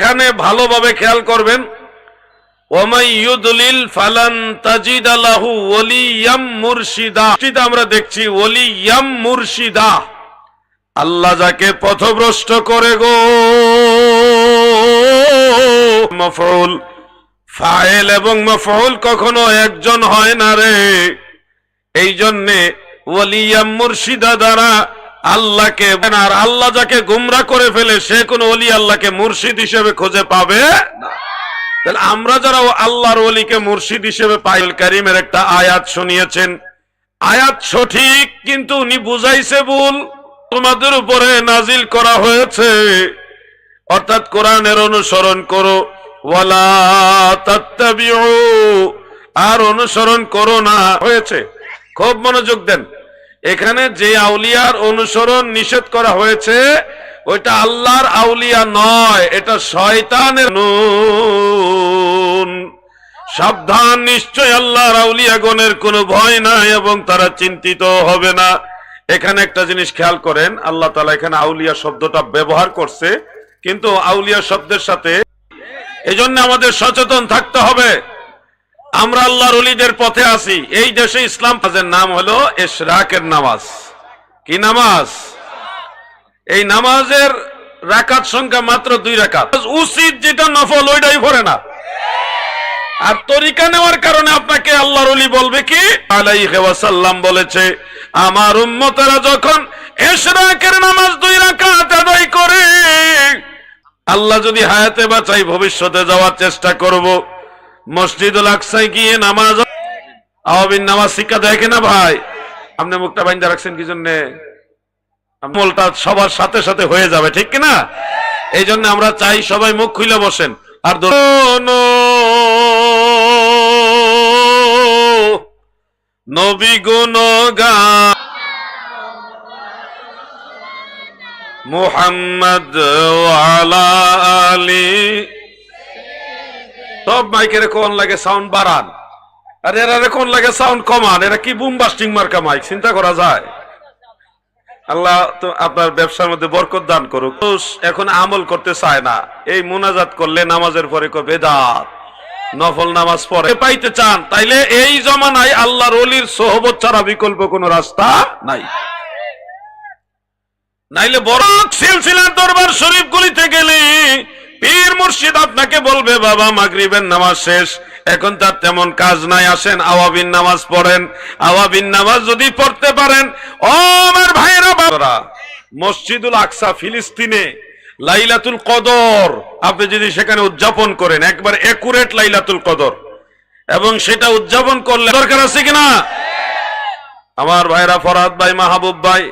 এখানে ভালোভাবে খেয়াল করবেন। আমরা দেখছি, ওলিয়াম মুর্শিদা। আল্লাহ যাকে পথভ্রষ্ট করে গো। মফউল ফাইল এবং মফউল কখনো একজন হয় না রে। এই জন্যে ওলিয়াম মুর্শিদা দ্বারা আল্লাহকে আর আল্লাহ যাকে গুমরা করে ফেলে, সে কোন অলি আল্লাহকে মুর্শিদ হিসেবে খুঁজে পাবে তাহলে আমরা যারা আল্লাহর অলিকে মুর্শিদ হিসেবে পাইল কারিমের একটা আয়াত শুনিয়েছেন। আয়াত সঠিক, কিন্তু উনি বুঝাইছে ভুল। তোমাদের উপরে নাজিল করা হয়েছে। অর্থাৎ কোরআনের অনুসরণ করো। ওয়ালা আর অনুসরণ করো না। হয়েছে। খুব মনোযোগ দেন। এখানে যে আউলিয়ার অনুসরণ নিষেধ করা হয়েছে, ওইটা আল্লাহর আউলিয়া নয়, এটা শয়তানের নুন। সাবধান নিশ্চয় আল্লাহর আউলিয়া গণের কোনো ভয় নাই এবং তারা চিন্তিত হবে না। এখানে একটা জিনিস খেয়াল করেন, আল্লাহ তালা এখানে আউলিয়া শব্দটা ব্যবহার করছে, কিন্তু আউলিয়া শব্দের সাথে এই জন্য আমাদের সচেতন থাকতে হবে। আমরা আল্লাহর অলিদের পথে আছি। এই দেশে ইসলাম নামাজের নাম হলো এশরাকের নামাজ। কি নামাজ? এই নামাজের রাকাত সংখ্যা মাত্র দুই রাকাত। উচিত যেটা নফল, ওইটাই ভরে না। আর তরিকা নেওয়ার কারণে আপনাকে আল্লাহর অলি বলবে কি? আলাইহি ওয়াসাল্লাম বলেছে, আমার উম্মতেরা যখন এশরাকের নামাজ দুই রাকাত আদায় করে, আল্লাহ যদি হায়াতে বাঁচাই ভবিষ্যতে যাওয়ার চেষ্টা করব। মসজিদুল আকসায় গিয়ে নামাজ আওয়াবিন নামাজ শিক্ষা দেখে না ভাই? আপনি মুখটা বাইন্দা রাখছেন কি জন্যে? আমলটা সবার সাথে সাথে হয়ে যাবে, ঠিক কিনা? এই জন্য আমরা চাই সবাই মুখ খুলে বসেন। আর নবী গুণ গান আলী সব মাইকের কোন লাগে সাউন্ড বাড়ান। আর এরা কোন লাগে সাউন্ড কমান? এরা কি বুম বাস্টিং মার্কা মাইক? চিন্তা করা যায়? আল্লাহ তো আপনার ব্যবসার মধ্যে বরকত দান করুক। এখন আমল করতে চায় না। এই মুনাজাত করলে নামাজের পরে করবে বেদাত, নফল নামাজ পড়ে। পাইতে চান, তাইলে এই জমানায় আল্লাহর অলির সোহবত ছাড়া বিকল্প কোনো রাস্তা নাই। নাইলে বড় সিলসিলার দরবার শরীফ গুলিতে গেলে মুর্শিদ আপনাকে বলবে, বাবা, মাগরিবের নামাজ শেষ। এখন তার তেমন কাজ নাই, আসেন, আওয়াবিন নামাজ পড়েন। আওয়াবিন নামাজ যদি পড়তে পারেন, ও আমার ভাইরা বাবারা, মসজিদুল আকসা, ফিলিস্তিনে লাইলাতুল কদর, আপনি যদি সেখানে উদযাপন করেন, একবার একুরেট লাইলাতুল কদর, এবং সেটা উদযাপন করলে দরকার আছে কিনা? আমার ভাইরা ফরাদ ভাই, মাহবুব ভাই,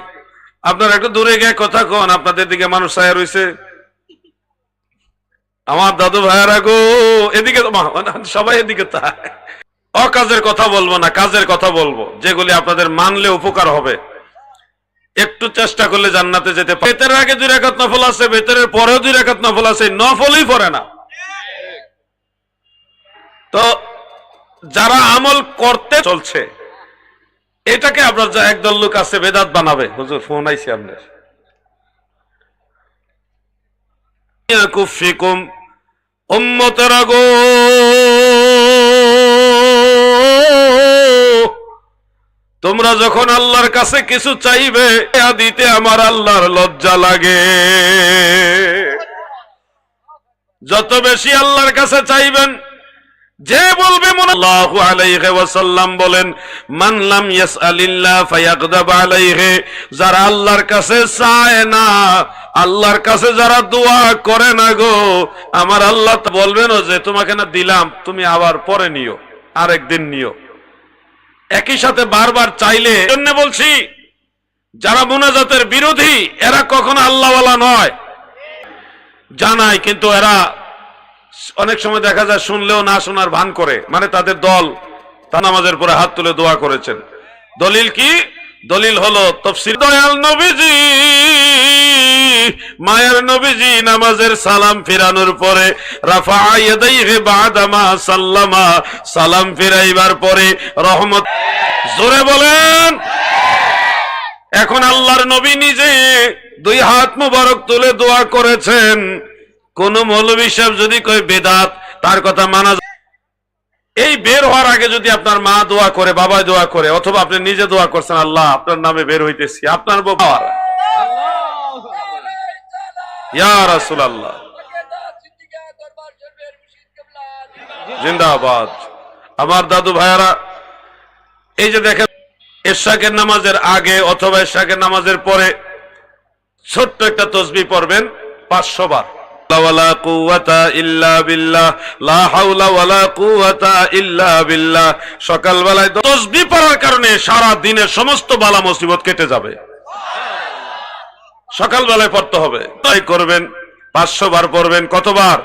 আপনারা একটু দূরে গিয়ে কথা কন, আপনাদের দিকে মানুষ ছায়া রয়েছে আমার দাদু ভাইয়ারা গো, এদিকে তো সবাই এদিকে অকাজের কথা বলব না, কাজের কথা বলব। যেগুলি আপনাদের মানলে উপকার হবে। একটু চেষ্টা করলে জান্নাতে যেতে পারে আগে দুই রেখাত নফল আছে বেতরের পরেও দুই রেখাত নফল আছে, নফলই পড়ে না। তো যারা আমল করতে চলছে, এটাকে আপনার যা একদল লোক আছে, বেদাত বানাবে। হুজুর ফোন আইছে আপনার। উম্মতেরা গো। তোমরা যখন আল্লাহর কাছে কিছু চাইবে দিতে আমার আল্লাহর লজ্জা লাগে। যত বেশি আল্লাহর কাছে চাইবেন যে বলবে বলেন যারা আল্লাহর কাছে চায় না, আল্লাহর কাছে যারা দোয়া করে না গো, আমার আল্লাহ বলবেন যে, তোমাকে না দিলাম, তুমি আবার পরে নিও, আরেকদিন নিও। একই সাথে বারবার চাইলে, জন্য বলছি, যারা মোনাজাতের বিরোধী, এরা কখনো আল্লাহওয়ালা নয়। জানায়, কিন্তু এরা অনেক সময় দেখা যায় শুনলেও না শোনার ভান করে। মানে তাদের দল তা নামাজের পরে হাত তুলে দোয়া করেছেন। দলিল কি? দলিল হলো, তফসির দয়াল নবীজি, মায়ের নবীজি, নামাজের সালাম ফিরানোর পরে রাফা বাদামা সাল্লামা, সালাম ফিরাইবার পরে রহমত জোরে বলেন। এখন আল্লাহর নবী নিজে দুই হাত মুবারক তুলে দোয়া করেছেন। কোন মৌলবী সাহেব যদি কই বেদাত, তার কথা মানা এই বের হওয়ার আগে যদি আপনার মা দোয়া করে বাবা দোয়া করে, অথবা আপনি নিজে দোয়া করছেন, আল্লাহ, আপনার নামে বের হইতেছি, আপনার বাবা রাসূল আল্লাহ জিন্দাবাদ। আমার দাদু ভাইয়ারা, এই যে দেখেন, এরশাকের নামাজের আগে অথবা এরশাকের নামাজের পরে ছোট্ট একটা তসবি পড়বেন, পাঁচশো বার। পাঁচশো বার কতবার?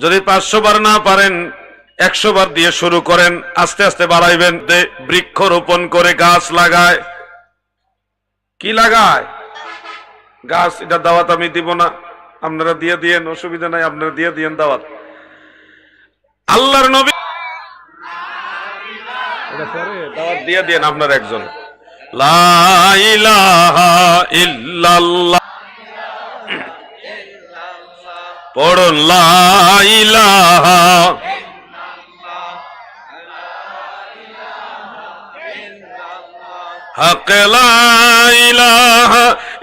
যদি পাঁচশো বার না পারেন, একশো বার দিয়ে শুরু করেন, আস্তে আস্তে বাড়াইবেন। বৃক্ষ রোপণ করে গাছ লাগায়। কি লাগায়? গাছ, এটা দাওয়াত আমি দিব না। আপনারা দিয়ে দিয়েন, অসুবিধা নাই, আপনারা দিয়ে দিয়েন দাওয়াত। আল্লাহর নবী দাওয়াত দিয়ে দিয়েন আপনার একজন। পড়ুন, লা ইলাহা হক লা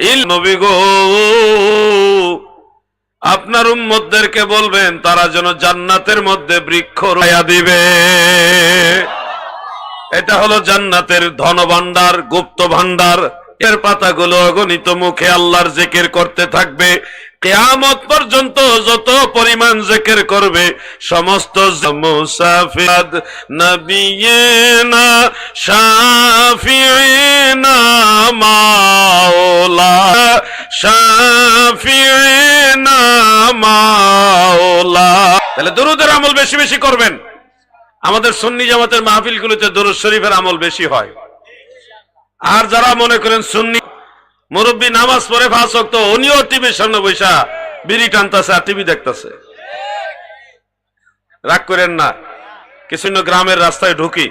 ইল নবী গো। আপনার উম্মতদেরকে বলবেন, তারা যেন জান্নাতের মধ্যে বৃক্ষ রয়া দিবে। এটা হলো জান্নাতের ধন ভান্ডার গুপ্ত ভান্ডার এর পাতাগুলো অগণিত মুখে আল্লাহর জেকের করতে থাকবে। কেয়ামত পর্যন্ত যত পরিমাণ জেকের করবে, সমস্ত মাওলা মাওলা। তাহলে দরুদের আমল বেশি বেশি করবেন। আমাদের সুন্নি জামাতের মাহফিলগুলোতে দরুদ শরীফের আমল বেশি হয়। আর যারা মনে করেন সুন্নি মুরব্বী নামাজ পড়ে ফাঁস তো উনিও টিভির সামনে বৈশা বিড়ি টানতেছে আর টিভি দেখতেছে। রাগ করেন না, কিছু গ্রামের রাস্তায় ঢুকি,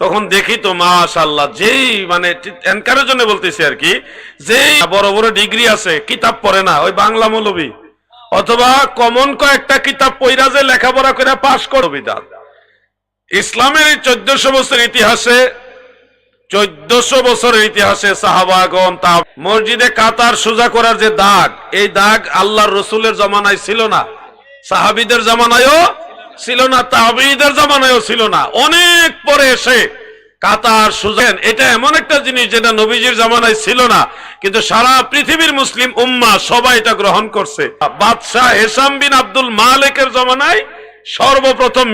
তখন দেখি তো মাশাল্লাহ যেই মানে এনকারের জন্য বলতেছি আর কি, যেই বড় বড় ডিগ্রি আছে, কিতাব পড়ে না, ওই বাংলা মৌলবী, অথবা কমন কয়েকটা কিতাব পইরা যে লেখাপড়া করে পাশ করবি দাদ ইসলামের এই চোদ্দশো বছর ইতিহাসে চোদ্দশো বছরের ইতিহাসে সাহাবাগন তা মসজিদে কাতার সোজা করার যে দাগ, এই দাগ আল্লাহর রসুলের জমানায় ছিল না। সাহাবিদের জমানায়ও ছিল না তাবিদের জমানায়ও ছিল না। অনেক পরে এসে কাতার সুজেন এটা এমন একটা জিনিস যেটা নবীজির জামানায় ছিল না, কিন্তু সারা পৃথিবীর মুসলিম উম্মা সবাই এটা গ্রহণ করছে। বাদশাহ হেসাম বিন আব্দুল মালিকের জমানায় সর্বপ্রথম